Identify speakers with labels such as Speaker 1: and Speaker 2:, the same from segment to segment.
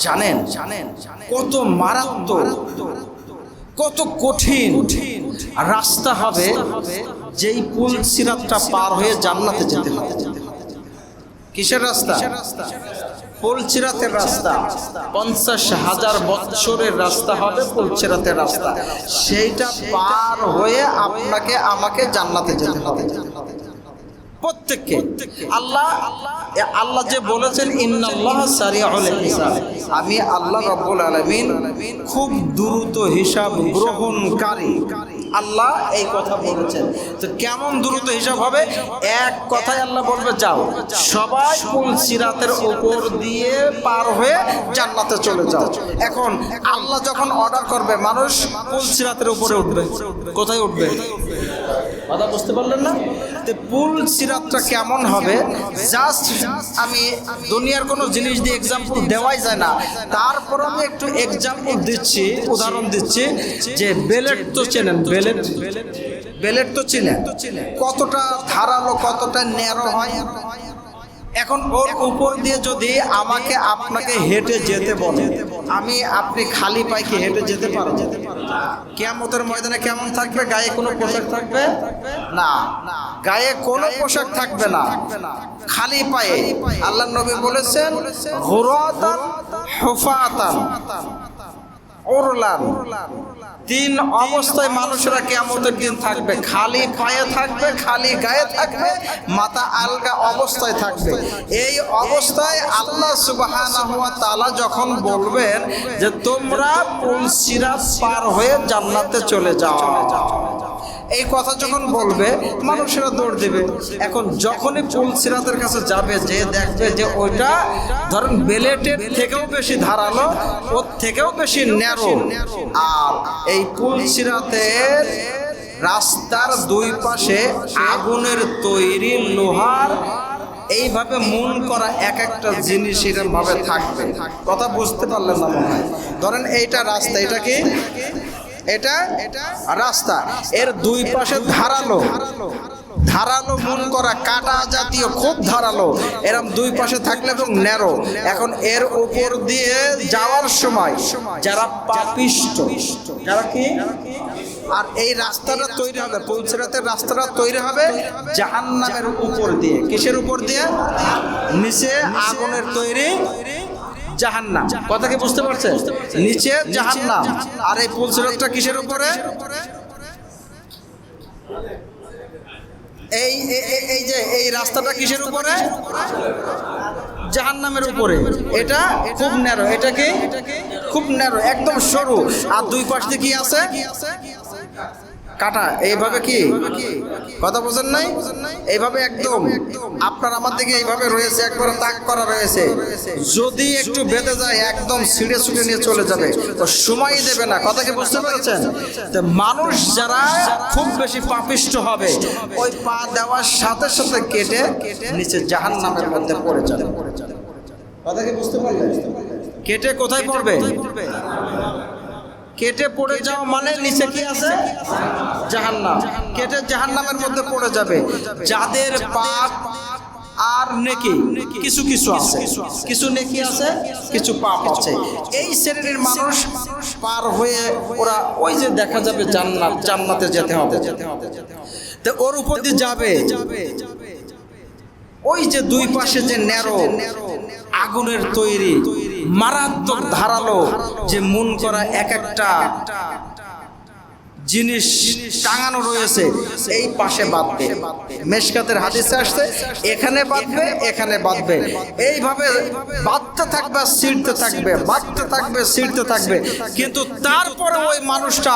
Speaker 1: জানেন? জানেন? কত মারাত্মক কত কঠিন রাস্তা হবে যেই পুল সিরাতটা পার হয়ে জান্নাতে যেতে হবে। কিসের রাস্তা? পুলচিরাতের রাস্তা। পঞ্চাশ হাজার বৎসরের রাস্তা হবে পুলচিরাতের রাস্তা। সেইটা পার হয়ে আপনাকে আমাকে জান্নাতে যেতে হবে। প্রত্যেককে। আল্লাহ আল্লাহ যে বলেছেন আমি আল্লাহ রব্বুল আলামিন খুব দ্রুত হিসাব গ্রহণকারী। আল্লাহ এই কথা বলেছেন। তো কেমন দ্রুত হিসাব হবে? এক কথায় আল্লাহ বলবে, যাও। সবাই কুল সিরাতের উপর দিয়ে পার হয়ে জান্নাতে চলে যাও। এখন আল্লাহ যখন অর্ডার করবে, মানুষ কুল সিরাতের উপরে উঠবে? কোথায় উঠবে? কথা বুঝতে পারলেন না? তো পুল সিরাতটা কেমন হবে? জাস্ট আমি দুনিয়ার কোনো জিনিস দিয়ে এক্সাম্পল দেওয়াই যায় না। তারপর আমি একটু এক্সাম্পল দিচ্ছি, উদাহরণ দিচ্ছি, যে বেলেট তো চেনেন, বেলেট? বেলেট তো চেনেন। কতটা ধারালো, কতটা ন্যারো হয়? এখন ওর উপর দিয়ে যদি আমাকে আপনাকে হেঁটে যেতে বলে আমি আপনি খালি পাইকে হেঁটে যেতে পারো যেতে পারো কেমতের ময়দানে কেমন থাকবে? গায়ে কোনো পোশাক থাকবে? না। গায়ে কোনো পোশাক থাকবে না। খালি পায়ে। আল্লাহ নবী বলেছেন হুরাতান হুফাতান। ওরলান তিন অবস্থায় মানুষরা কেমতের দিন থাকবে। খালি পায়ে থাকবে, খালি গায়ে থাকবে, মাথা আলগা অবস্থায় থাকবে। এই অবস্থায় আল্লাহ সুবাহ তাআলা যখন বলবেন যে, তোমরা পুল সিরাত পার হয়ে জান্নাতে চলে যাও। এই কথা যখন বলবে, মানুষেরা দৌড় দেবে। এখন যখনই পুল সিরাতের কাছে যাবে, যে দেখবে যে ওইটা, ধরেন বেলেটের থেকেও বেশি ধারালো, ওর থেকেও বেশি ন্যারো। আর এই পুল সিরাতের রাস্তার দুই পাশে আগুনের তৈরি লোহার, এইভাবে মন করা এক একটা জিনিস এরকম ভাবে থাকবে। কথা বুঝতে পারলেন না মনে হয়? ধরেন এইটা রাস্তা, এটা কি? এটা রাস্তা, এর দুই পাশে ধারালো। ধারালো মন করা কাটা জাতীয়, খুব ধারালো। এরম দুই পাশে থাকলে এবং ন্যারো। এখন এর উপর দিয়ে যাওয়ার সময় যারা পাপিষ্ট, যারা কি? আর এই রাস্তাটা তৈরি হবে পৌঁছরাতের রাস্তাটা তৈরি হবে জাহান্নামের উপর দিয়ে। কিসের উপর দিয়ে? নিচে আগুনের তৈরি জাহান্নাম। কথা কি বুঝতে পারছেন? নিচে জাহান্নাম। আর এই কিসের উপরে? এই এই যে, এই রাস্তাটা কিসের উপরে? জাহান্নামের উপরে। এটা খুব ন্যারো। এটা কি? খুব ন্যারো। একদম সরু। আর দুই পাশ দিয়ে কি আছে? কাটা, এইভাবে কি? কথা বোঝেন নাই? এইভাবে একদম। আপনার আমার দিকে এইভাবে রয়েছে, একবারে তাক করা রয়েছে। যদি একটু বেঁধে যায়, একদম ছিঁড়ে ছুটে নিয়ে চলে যাবে। তো সময় দেবে না। কথা কি বুঝতে পেরেছেন? মানুষ যারা খুব বেশি পাপিষ্ট হবে, ওই পা দেওয়ার সাথে সাথে কেটে নিচে জাহান নামের মধ্যে পড়ে যাবে। কথা কি বুঝতে পারলেন? কেটে কোথায় পড়বে? কেটে পড়ে যাওয়া মানে নিচে কি আছে? জাহান্নাম। কেটে জাহান্নামের মধ্যে পড়ে যাবে। যাদের পাপ আর নেকি। কিছু কিছু আছে। কিছু নেকি আছে কিছু পাপ আছে। এই শ্রেণির মানুষ পার হয়ে ওরা ওই যে দেখা যাবে জান্নাত জান্নাতে যেতে হবে। তো ওর উপর দিয়ে যাবে। ওই যে দুই পাশে যে ন্যারো। আগুনের তৈরি। মারাত্মক ধারালো যে মন করা এক একটা জিনিস টাঙানো রয়েছে, এই পাশে বাঁধবে। মেশকাতের হাদিসে আসছে, এখানে বাঁধবে এখানে বাঁধবে। এইভাবে বাঁধতে থাকবে, ছিঁড়তে থাকবে, বাঁধতে থাকবে, ছিঁড়তে থাকবে। কিন্তু তারপরে ওই মানুষটা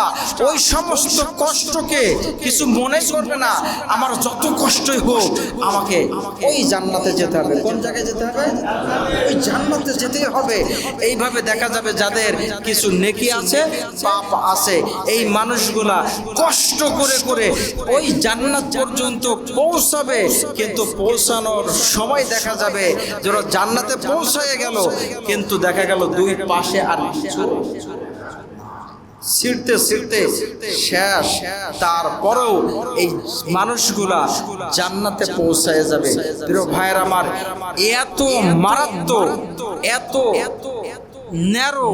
Speaker 1: ওই সমস্ত কষ্টকে কিছু মনে করবে না, আমার যত কষ্টই হোক, আমাকে ওই জান্নাতে যেতে হবে। কোন জায়গায় যেতে হবে? ওই জান্নাতে যেতেই হবে। এইভাবে দেখা যাবে যাদের কিছু নেকি আছে, পাপ আছে। এই মানুষগুলা কষ্ট করে করে ওই জান্নাত পর্যন্ত পৌঁছাবে কিন্তু পৌঁছানোর সময় দেখা যাবে যারা জান্নাতে পৌঁছায় গেল কিন্তু দেখা গেল দুই পাশে আর কিছু ছিঁড়তে ছিঁড়তে শেষ তারপরেও এই মানুষগুলা জান্নাতে পৌঁছায় যাবে প্রিয় ভাইয়ের আমার এত মারাত্মক এত ন্যারো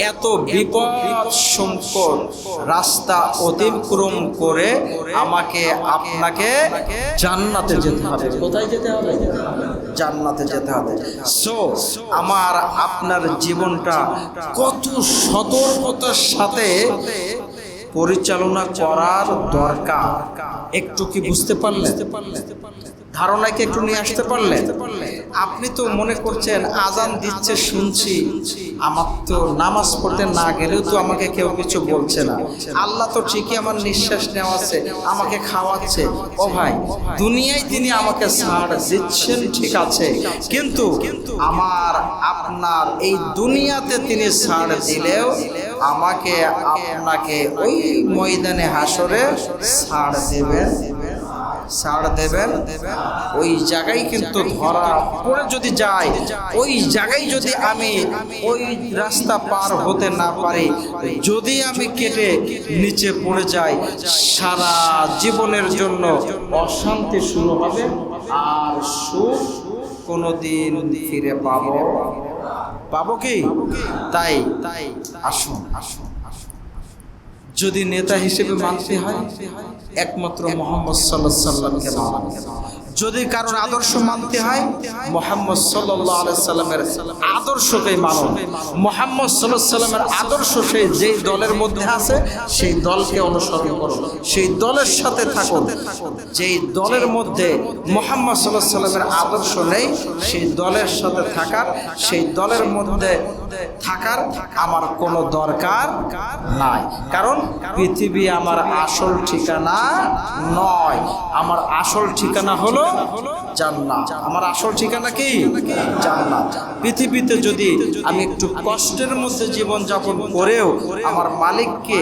Speaker 1: এত বিপদ সংকট রাস্তা অতিক্রম করে আমাকে আপনাকে জান্নাতে যেতে হবে। কোথায় যেতে হবে? জান্নাতে যেতে হবে। সো আমার আপনার জীবনটা কত সতর্কতার সাথে পরিচালনা করার দরকার। একটু কি বুঝতে পারলেন ধারণাকে একটু নিয়ে আসতে পারলেন? আপনি তো মনে করছেন আজান দিচ্ছে শুনছি, আমার তো নামাজ পড়তে না গেলেও তো আমাকে কেউ কিছু বলছে না। আল্লাহ তো ঠিকই আমার নিঃশ্বাস নেওয়াচ্ছে আমাকে খাওয়াচ্ছে। ও ভাই, দুনিয়ায় তিনি আমাকে ছাড় দিচ্ছেন, ঠিক আছে, কিন্তু আমার, আপনার এই দুনিয়াতে তিনি ছাড় দিলেও আমাকে, আপনাকে ওই ময়দানে হাসরে ছাড় দেবেন। ছাড় দেবেন। ওই জায়গায় কিন্তু ধরা পড়ে যদি যায় ওই জায়গায় যদি আমি ওই রাস্তা পার হতে না পারি যদি আমি কেটে নিচে পড়ে যাই সারা জীবনের জন্য অশান্তি শুরু হবে আর সুখ কোনোদিন ফিরে পাবো। পাবো। কি? তাই তাই আসুন। আসুন। যদি নেতা হিসেবে মানতে হয় একমাত্র মোহাম্মদ সাল্লাহ সাল্লামকে মানতে যদি কারোর আদর্শ মানতে হয়, মোহাম্মদ সাল্লাহ সাল্লামের আদর্শকেই মানো। মোহাম্মদ সাল্লামের আদর্শ সেই যেই দলের মধ্যে আছে, সেই দলকে অনুসরণ করো। সেই দলের সাথে থাকুন যেই দলের মধ্যে মোহাম্মদ সাল্লাহ সাল্লামের আদর্শ নেই, সেই দলের সাথে থাকার, সেই দলের মধ্যে থাকার আমার কোনো দরকার নাই। কারণ পৃথিবী আমার আসল ঠিকানা নয়। আমার আসল ঠিকানা হলো জান্নাত। আমার আসল ঠিকানা কি? জান্নাত। পৃথিবীতে যদি আমি একটু কষ্টের মধ্যে জীবন যাপন করেও আমার মালিককে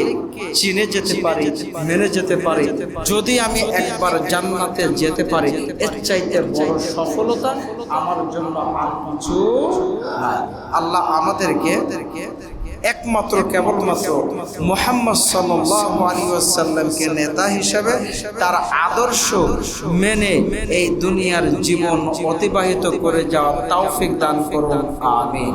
Speaker 1: চিনে যেতে পারি, মেনে যেতে পারি, যদি আমি একবার জান্নাতে যেতে পারি, এর চাইতে বড় সফলতা আমার জন্য আর কিছু আল্লাহ আমাদেরকে একমাত্র কেবলমাত্র মোহাম্মদ সাল্লামকে নেতা হিসেবে তার আদর্শ মেনে এই দুনিয়ার জীবন অতিবাহিত করে যাওয়া তৌফিক দান করুন, আমিন।